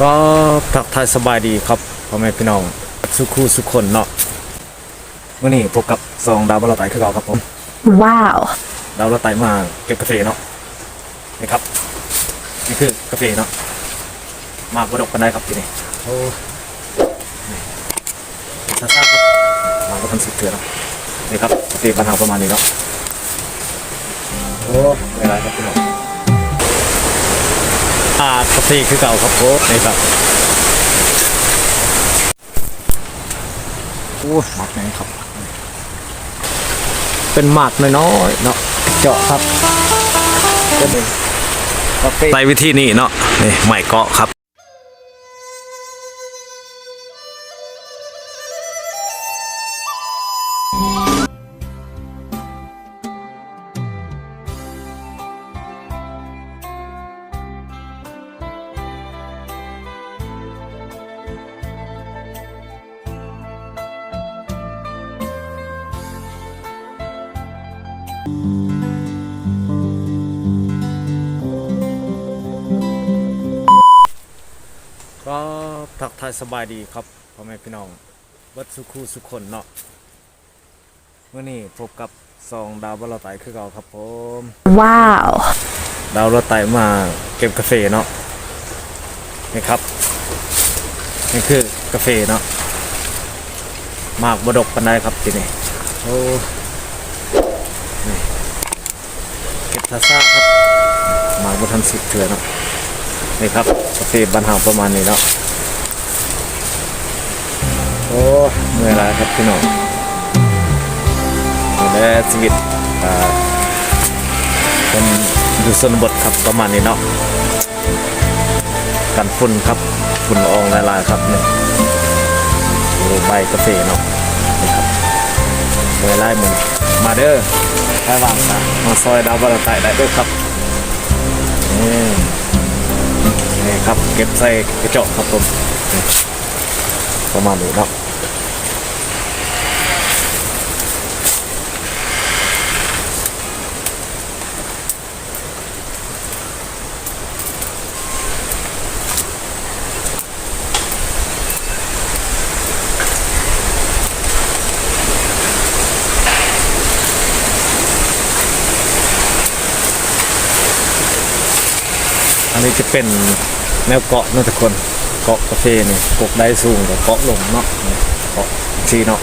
ก็ทักทายสบายดีครับพ่อแม่พี่น้องสุขูสุขคนเนาะมื่อนี้พบกับซองดาวบอลไตคือเก่าครับผม Wow. ดาวบอลไตมาเก็บกาแฟเนาะนี่ครับนี่คือกาแฟเนาะมากระดกกันได้ครับทีนี้โอ้นี่ซาซาครับมาก็ทันสุดเถื่อนเนาะนี่ครับกาแฟปัญหาประมาณนี้เนาะโอ้ไม่ไรครับพี่น้อง อ่ากาแฟคือเก่าครับโอ้นี่ครับโอ้หมักไหนครับ เป็นหมากน้อยๆเนาะเจาะครับก็เป็นกาแฟ ใส่วิธีนี้เนาะนี่ใหม่เกาะครับายสบายดีครับพ่อแม่พี่น้องวัดสุขูสุขคนเนาะเมื่อนี้พบกับซองดาวบอลไตคือเก่าครับผม Wow. ดาวบอลไตมาเก็บกาแฟเนาะนี่ครับนี่คือกาแฟเนาะหมากบดกปันได้ครับทีนี้โอ้นี่เก็บทาซ่าครับหมากบทันสิบเถื่อนเนาะนี่ครับกาแฟบรรหาประมาณนี้เนาะโอ้เมื่อยล้วครับพี่น้องและชีวิตอ่าเป็นอยู่ชนบทครับประมาณนี้เนาะกันฝุ่นครับฝุ่นละอองละลายๆครับนี่ดูใบกาแฟเนาะนี่ครับเมื่อยไล่มือมาเด้อใครว่างนะมาซอยดาวบาราไตได้เด้วยครับนี่นี่ครับเก็บใส่กระจกครับผมประมาณนี้เนาะ นี้จะเป็นแนวเกาะนะทุกคนเกาะกาแฟนี่กกได้สูงกับเกาะลงเนาะเกาะชีเนาะ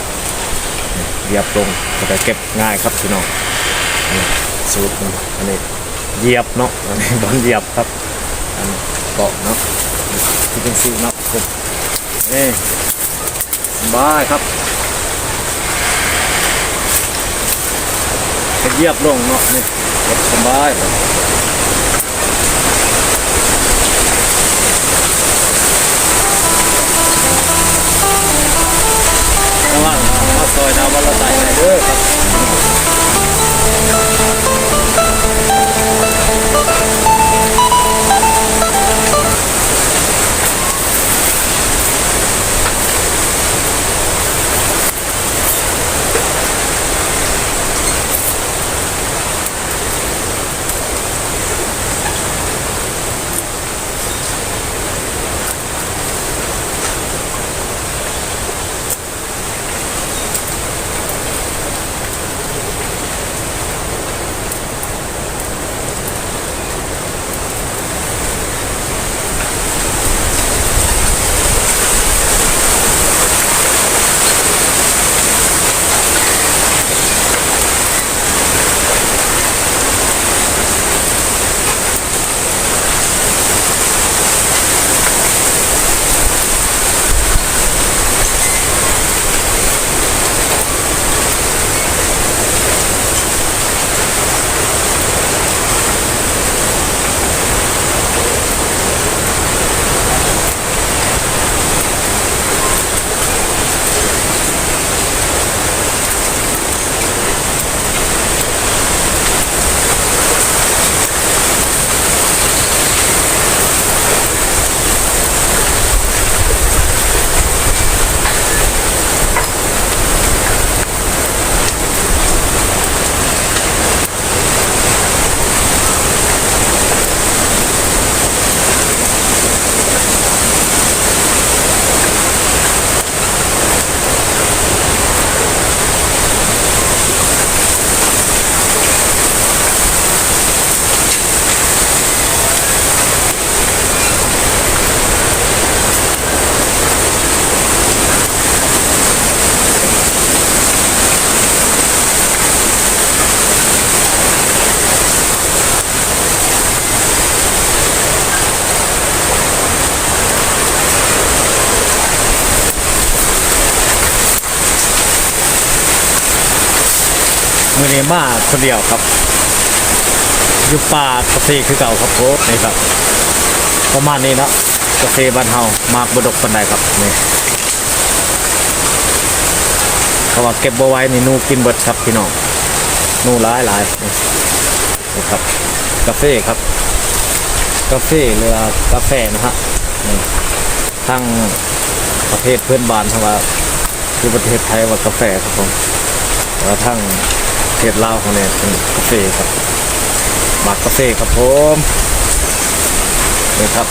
เหยียบลงก็จะเก็บง่ายครับพี่น้องสูตรอันนี้เหยียบเนาะอันนี้บอลเหยียบครับอันนี้เกาะเนาะที่เป็นซีเนาะกบนี่สบายครับเหยียบลงเนาะนี่สบาย ซอยดาวบอลลาไหนเด้อครับ นี้มาคนเดียวครับ อยู่ป่ากาแฟคือเก่าครับโค้นี่ครับประมาณนี้เนาะกาแฟบ้านเฮามากบดกปันใดครับนี่เขาว่าเก็บบ่ไว้นี่นูกินเบิดครับพี่น้องนูหลายหลายนี่นี่ครับกาแฟครับ กาแฟเรือกาแฟนะฮะนี่ทั้งประเทศเพื่อนบ้านทั้งว่าคือประเทศไทยว่ากาแฟครับผมแล้วทั้ง ประเทศลาวของเนี่ยเป็นกาแฟครับหมักกาแฟครับผมนี่ครับ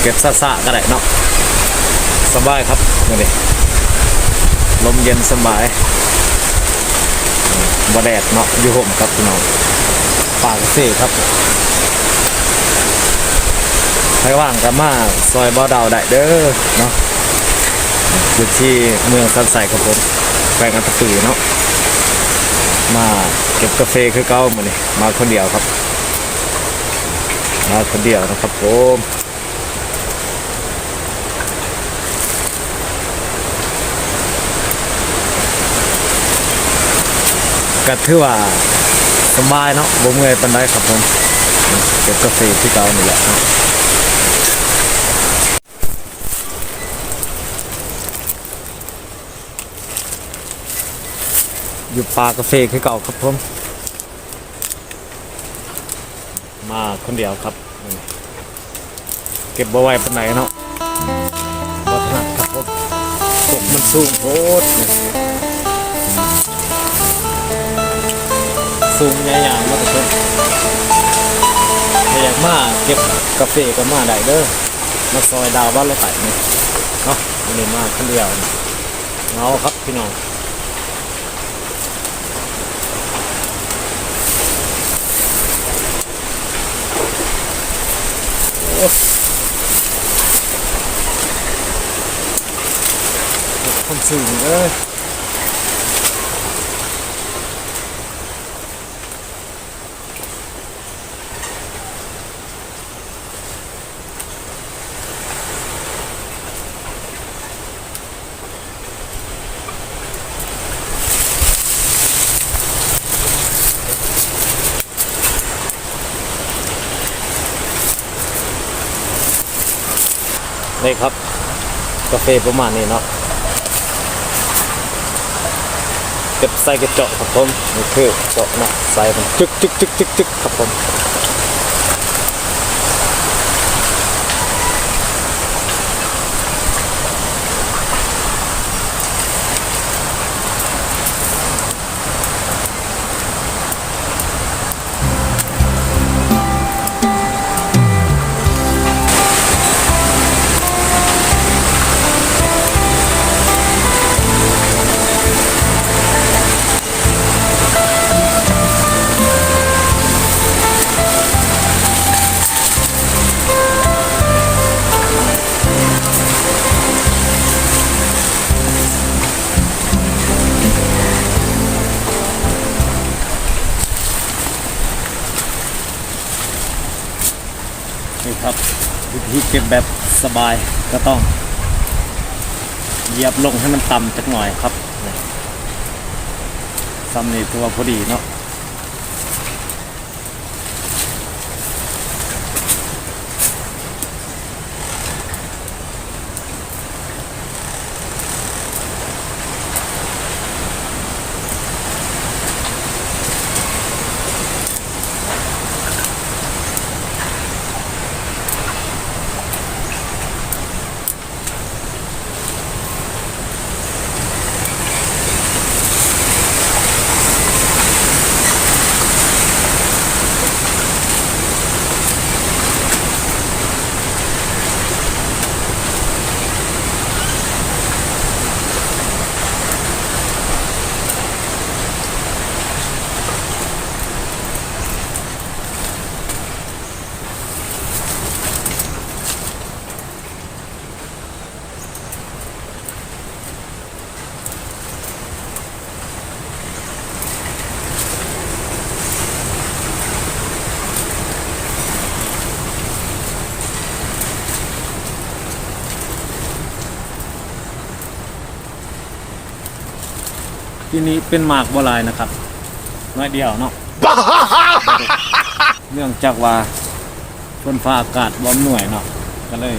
เก็บซ่าๆก็ได้เนาะสบายครับนี่ดิลมเย็นสบายบ่แดดเนาะอยู่ห่มครับพี่น้องป่ากาแฟครับใครว่างก็มาซอยบ่อดาวได้เด้อเนาะอยู่ที่เมืองสันใสครับผม แขวงอัตตปือเนาะมาเก็บกาแฟคือเก้ามานี่มาคนเดียวครับ มาคนเดียวนะครับผมก็ถือว่าสบายเนาะบ่เมื่อยปานใดครับผมเก็บกาแฟที่เก่านี่แหละเนาะ อยู่ป่ากาแฟคือเก่าครับผมมาคนเดียวครับ เก็บบ่ไว้ปนไหนเนาะวัฒนัดครับผมตกมันสูงโคตรสูงใหญ่ๆมากครับถ้าอยากมาเก็บกาแฟก็มาได้เด้อมาซอยดาวบ้านเราไต่เนาะวันนี้มาคนเดียวเหงาครับพี่น้อง คนสู กาแฟประมาณนี้เนาะเก็บใส่กระเจาะครับผมนี่คือเจาะนะใส่มันจึกจึกจึกจึกจึกครับผม สบายก็ต้องเหยียบลงให้มันต่ำจักหน่อยครับซ้ำนี่ตัวพอดีเนาะ ที่นี้เป็นหมากบัวลายนะครับน้อยเดียวเนาะเนื่องจากว่าฝนฟ้าอากาศบ่อำหน่วยเนาะก็เลย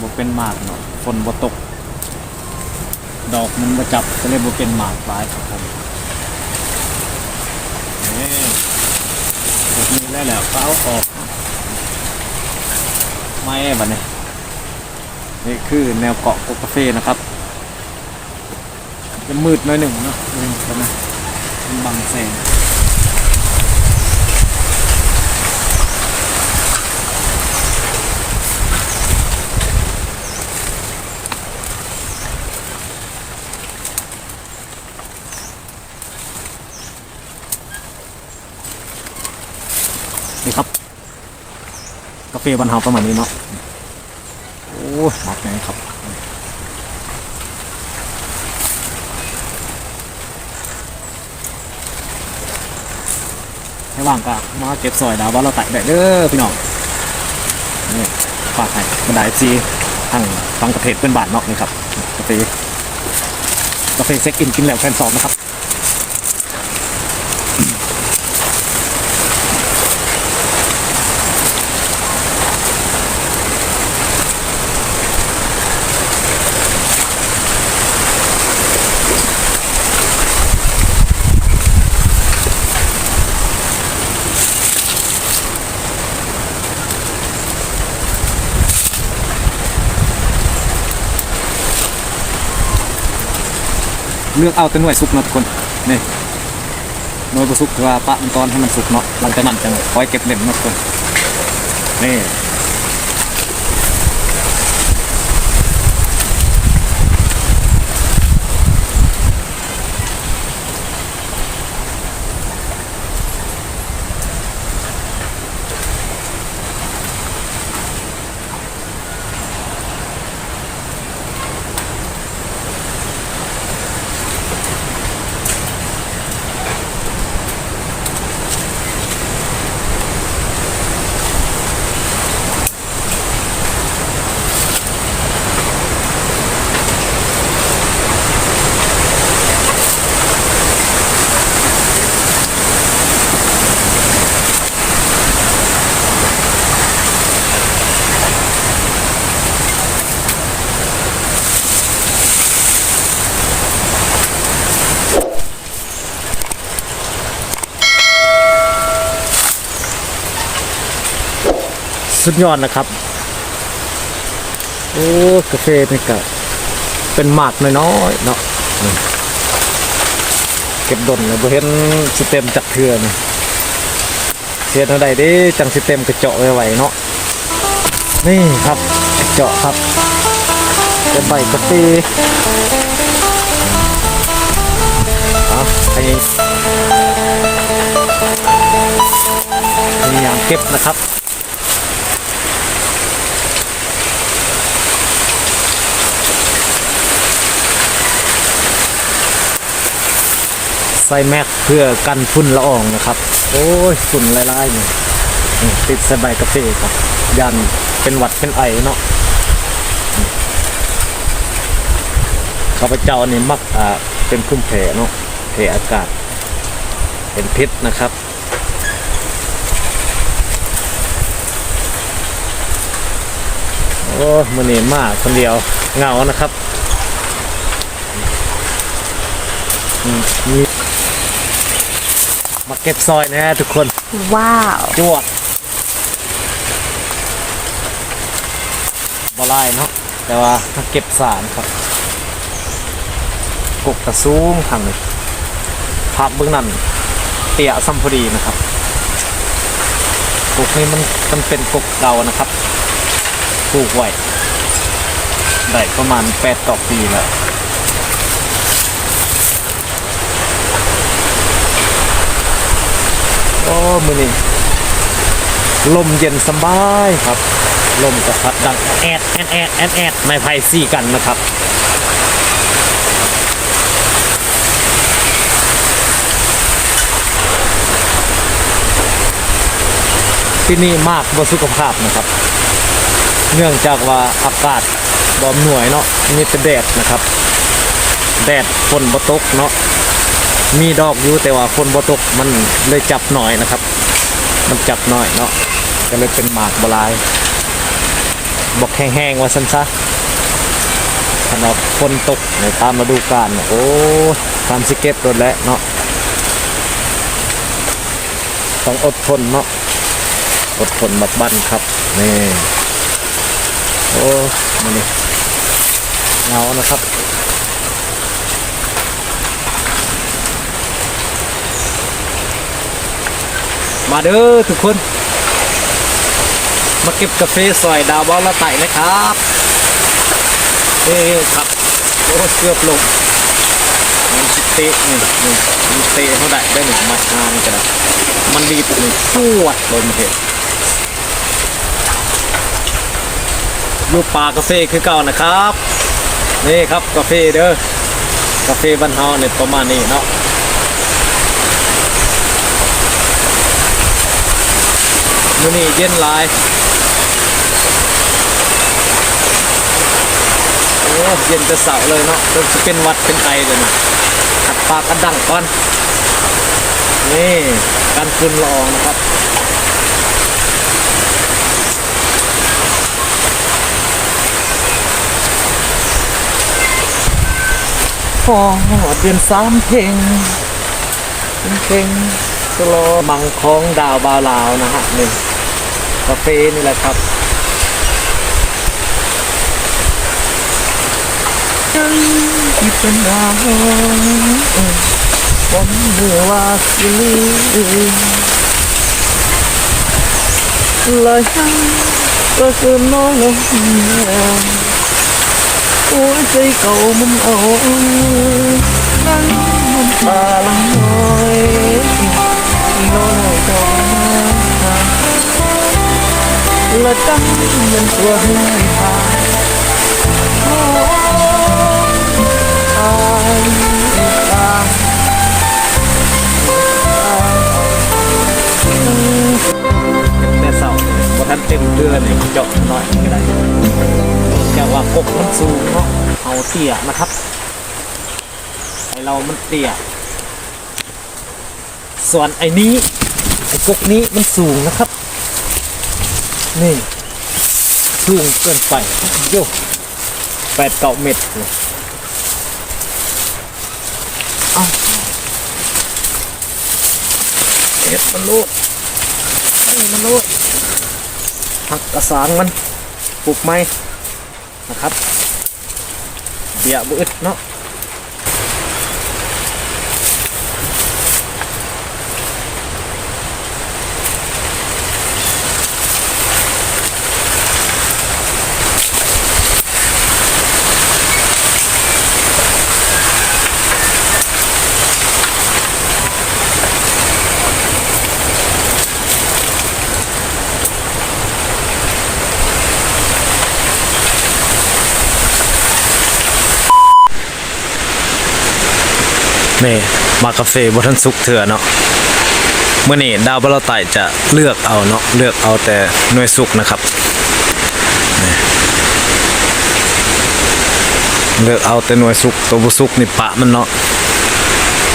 บ่เป็นหมากเนาะฝนบ่ตก ดอกมันบ่จับก็เลยบ่เป็นหมากหลายครับผมนี่แบบนี้ได้แล้วก็เอาออกไม่บัดนี้นี่คือแนวเกาะโกกาเฟนะครับ จะมืดหน่อยหนึ่งเนาะนี่กันนะมันบังแสงนี่ครับ กาแฟบันเฮาประมาณนี้เนาะโอ้ยหมักไงครับ ให้ว่างก็มาเก็บซอยดาวว่าเราไต่ได้เด้อพี่น้องนี่ฝากให้บรรดาซีทางฟังประเทศเป็นบาทเนาะนี่ครับกาแฟกาแฟเซ็กอินกินแล้วแฟนสองนะครับ เลือกเอาแต่หน่วยสุกเนาะทุกคนนี่หน่วยบ่สุกคือว่าปะมันตอนให้มันสุกเนาะหลังจากนั้นจังคอยเก็บเล็มเนาะทุกคนนี่ สุดยอดนะครับ โอ้กาแฟนี่ก็เป็นหมากน้อยๆเนาะเก็บดนเลยบ่เห็นสิเต็มจักเทือนเสียเท่าใดด้จังสิเต็มกระเจาะไว้เนาะนี่ครับกระเจาะครับเป็นใบกาแฟอะพยพยายามเก็บนะครับ ใส่แม็กเพื่อกันฝุ่นละอองนะครับ โอ้ยฝุ่นลายๆนี่ติดใส่ใบกาแฟครับยันเป็นหวัดเป็นไอเนาะข้าพเจ้านี่มักอ่าเป็นคุ้มแผลเนาะแผลอากาศ เป็นพิษนะครับโอ้มือนีมากคนเดียวเงานะครับมี เก็บซอยนะฮะทุกคน ว้าวจวดบลายเนาะแต่ว่าถ้าเก็บสารครับกกกระซูงทางนี้ภาพเบื้องนั้นเตี่ยซัมพอดีนะครับกกนี้มันมันเป็นกกเก่านะครับปลูกไว้ได้ประมาณแปดต่อปีแล้ว โอ้มือนี่ลมเย็นสบายครับ ลมกระพัดดังแอดแอดแอดแอดแอดไม่ไพ่ซี่กันนะครับที่นี่มากบนสุขภาพนะครับ เนื่องจากว่าอากาศบอมหน่วยเนาะมีแต่แดดนะครับแแดดฝนบ่ตกเนาะ มีดอกอยู่แต่ว่าฝนบ่ตกมันเลยจับหน่อยนะครับ มันจับหน่อยเนาะก็เลยเป็นหมากบลาย บอกแห้งๆว่าซันซะขนาดฝนตกในตามฤดูกาลเนี่ยโอ้ทำสิเก็บรถแล้วเนาะต้องอดทนเนาะอดทนบัดบันครับนี่โอ้มันนี่เงานะครับ มาเด้อทุกคน มาเก็บกาแฟซอยดาวบอลละไตนะครับนี่ครับโอ้เกือบลงมันสิเตะนี่นี่มันเตะเท่าไหร่ได้หนึ่งมัดงานกันนะมันดีดหนึ่งปวดลมเห็นอยู่ป่ากาแฟคือเก่านะครับ นี่ครับกาแฟเด้อกาแฟบ้านเฮาเนี่ยประมาณนี้เนาะ มื้อนี้เย็นหลายโอ้เย็นจะเสาเลยเนาะเริ่มจะเป็นหวัดเป็นไอเลยนะขัดปากกันดังก่อน นี่การฝุ่นละอองนะครับพอเดือนสามเพลงเพลงสโลมังของดาวบาวลาวนะฮะนี่ กาแฟนี่แหละครับที่เป็นดาวผมเมื่อว่าสิเลยก็คือน้อยลงหัวใจเก่ามันเอานั่งมันตาลังน้อยน้อยก็มา ละจังมันตัวให้หายโอ้ตายตายแต่เสาพอท่านเต็มเดือนเนี่ยเจาะหน่อยก็ได้แต่ว่ากกมันสูงเนาะเอาเตี้ยนะครับไอเรามันเตี้ยส่วนไอ้นี้ไอ้กกนี้มันสูงนะครับ นี่สูงเกินไปโยแปดเก้าเมตรเลยเอาเอ็ดมันลูดนี่มันลูดหักกระสางมันปลูกไม้นะครับเดี๋ยวบืดเนาะ นี่มากาแฟบทันสุกเถื่อเนาะเมื่อนี้ดาวบลาไตจะเลือกเอาเนาะเลือกเอาแต่หน่วยสุกนะครับเลือกเอาแต่หน่วยสุกตัวบุสุกนี่ปะมันเนาะ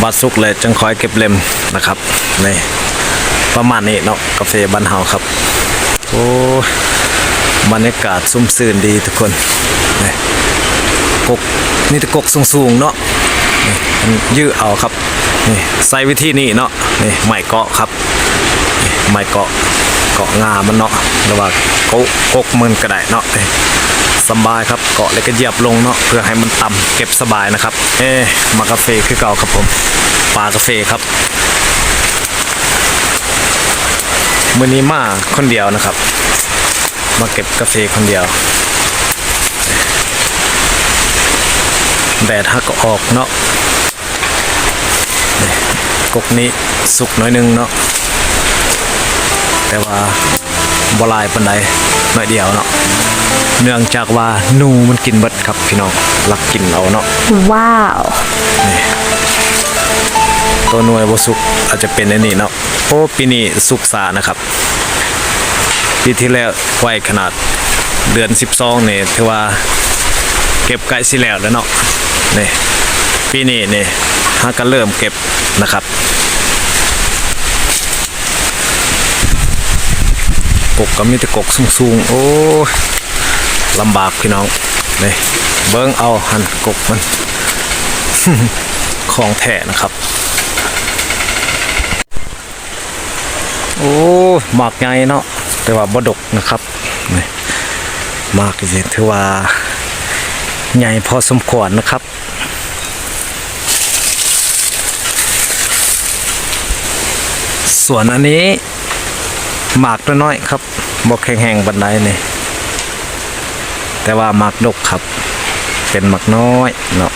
บัดสุกเลยจังคอยเก็บเล็มนะครับนี่ประมาณนี้เนาะกาแฟบ้านเฮาครับโอ้บรรยากาศซุ่มซื่นดีทุกคนนี่กกนี่ตะกกสูงๆเนาะ ยื้อเอาครับนี่ใส่วิธีนี้เนาะนี่ไม้เกาะครับไม้เกาะเกาะงามันเนาะหรือว่าโกกกมันก็ได้เนาะสบายครับเกาะแล้วก็เหยียบลงเนาะเพื่อให้มันต่ำเก็บสบายนะครับ เอ๊มากาแฟคือเก่าครับผมปลากาแฟครับมือนี้มาคนเดียวนะครับ มาเก็บกาแฟคนเดียวแดดฮักก็ออกเนาะ กกนี้สุกหน้อยหนึงเนาะแต่ว่าบหลายปันใดหน่อยเดียวเนาะเนื่องจากว่าหนูมันกินเบิดครับพี่น้องลักกินเอาเนาะว้าวนี่ตัวหน่วยบ่สุกอาจจะเป็นอันนี้เนาะโอ้ปีนี้สุกสานะครับปีที่แล้วไว้ขนาดเดือน 12เนี่ยถือว่าเก็บใกล้สิแล้วแล้วเนาะนี่ปีนี้นี่ ฮาก็เริ่มเก็บนะครับกกก็มีแต่กกสูงๆ โอ้ลำบากพี่น้องนี่เบิ้งเอาหันกกมันของแท้นะครับ โอ้หมากใหญ่เนาะแต่ว่าบดกนะครับนี่หมากจริงๆถือว่าใหญ่พอสมควรนะครับ ส่วนอันนี้หมากน้อยๆครับบอกแห้งๆบันไดนี่แต่ว่าหมากดกครับ เป็นหมากน้อยเนาะ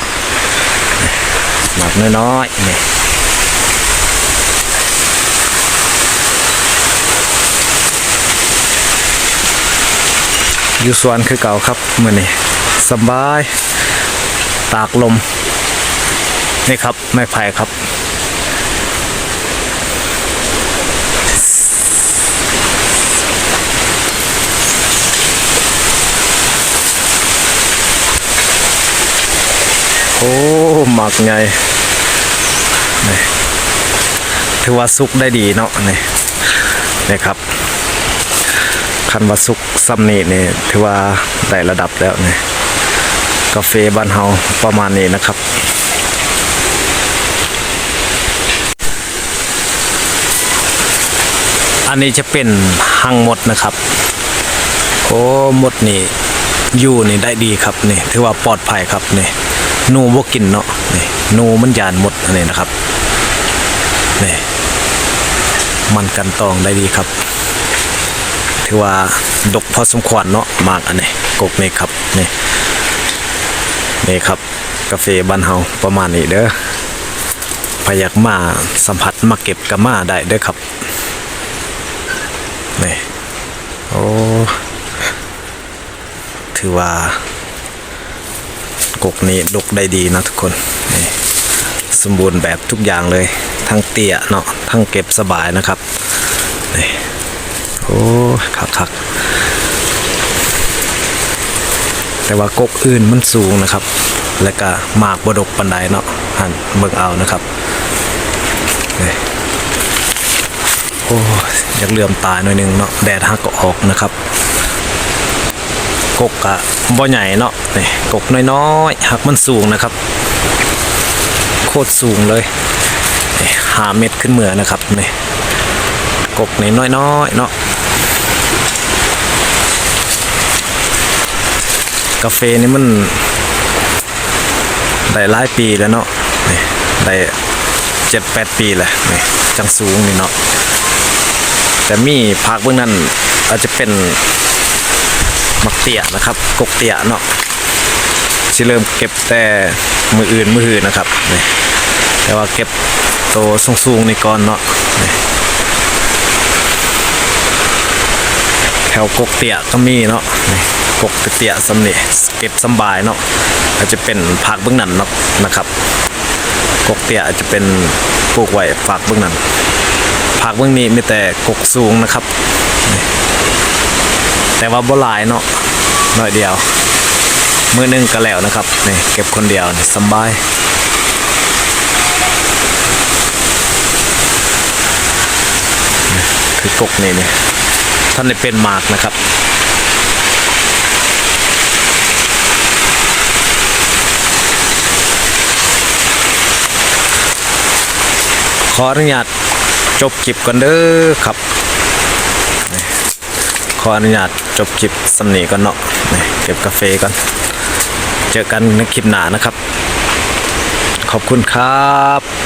หมากน้อยๆนี่อยู่สวนคือเก่าครับมื่อนี้สบาย ตากลม นี่ครับ ไม้ไผ่ครับ อ้ หมักไงนี่ถือว่าสุกได้ดีเนาะนี่นี่ครับ คันว่าสุกซ้ำนี่นี่ถือว่าได้ระดับแล้วนี่กาแฟบ้านเฮาประมาณนี้นะครับอันนี้จะเป็นหังหมดนะครับ โอ้หมดนี่อยู่นี่ได้ดีครับนี่ถือว่าปลอดภัยครับนี่ นูบ่กินเนาะนี่นูมันยานหมดอันนี้นะครับนี่มันกันตองได้ดีครับ ถือว่าดกพอสมควรเนาะมากอันนี้กกนี่ครับนี่นี่ครับ กาแฟบ้านเฮาประมาณนี้เด้อพยากมาสัมผัสมาเก็บกับมาได้เด้อครับนี่โอ้ถือว่า กกนี้ดกได้ดีนะทุกคนนี่สมบูรณ์แบบทุกอย่างเลย ทั้งเตี้ยเนาะทั้งเก็บสบายนะครับนี่โอ้คักคักๆแต่ว่ากกอื่นมันสูงนะครับ และก็หมากบดกปันไดเนาะหันเบิ่งเอานะครับนี่โอ้อยากเลื่อมตาหน่อยนึงเนาะแดดฮักก็ออกนะครับ กกอะบ่ใหญ่เนาะนี่กกน้อยๆหักมันสูงนะครับ โคตรสูงเลยหาเม็ดขึ้นเหมือนะครับนี่กกนน้อยๆเนาะกาแฟนี่มันได้หลายปีแล้วเนาะนี่ได้เจ็ดแปดปีแหละนี่จังสูงนี่เนาะแต่มีพักเบื้องนั้นอาจจะเป็น มักเตียนะครับ กกเตียเนาะสิเริ่มเก็บแต่มืออื่นมืออื่นนะครับนี่แต่ว่าเก็บโตสูงๆนี่ก่อนเนาะนแถวกกเตียก็มีเนาะนกกเตียสำเนี่เก็บสบายเนาะอาจจะเป็นผักเบื้องนั้นเนาะนะครับ กกเตียอาจจะเป็นปลูกไว้ฝากเบื้องนั้นผักเบื้องนี้มีแต่กกสูงนะครับ แต่ว่าบ่หลายเนาะหน่อยเดียว มือนึงก็แล้วนะครับนี่เก็บคนเดียวสบายคือกกนี่นี่ท่านได้เป็นหมากนะครับขออนุญาตจบคลิปก่อนเด้อครับ ขออนุญาตจบคลิปสำนีก่อนเนาะเก็บกาแฟก่อน เจอกันในคลิปหน้านะครับ ขอบคุณครับ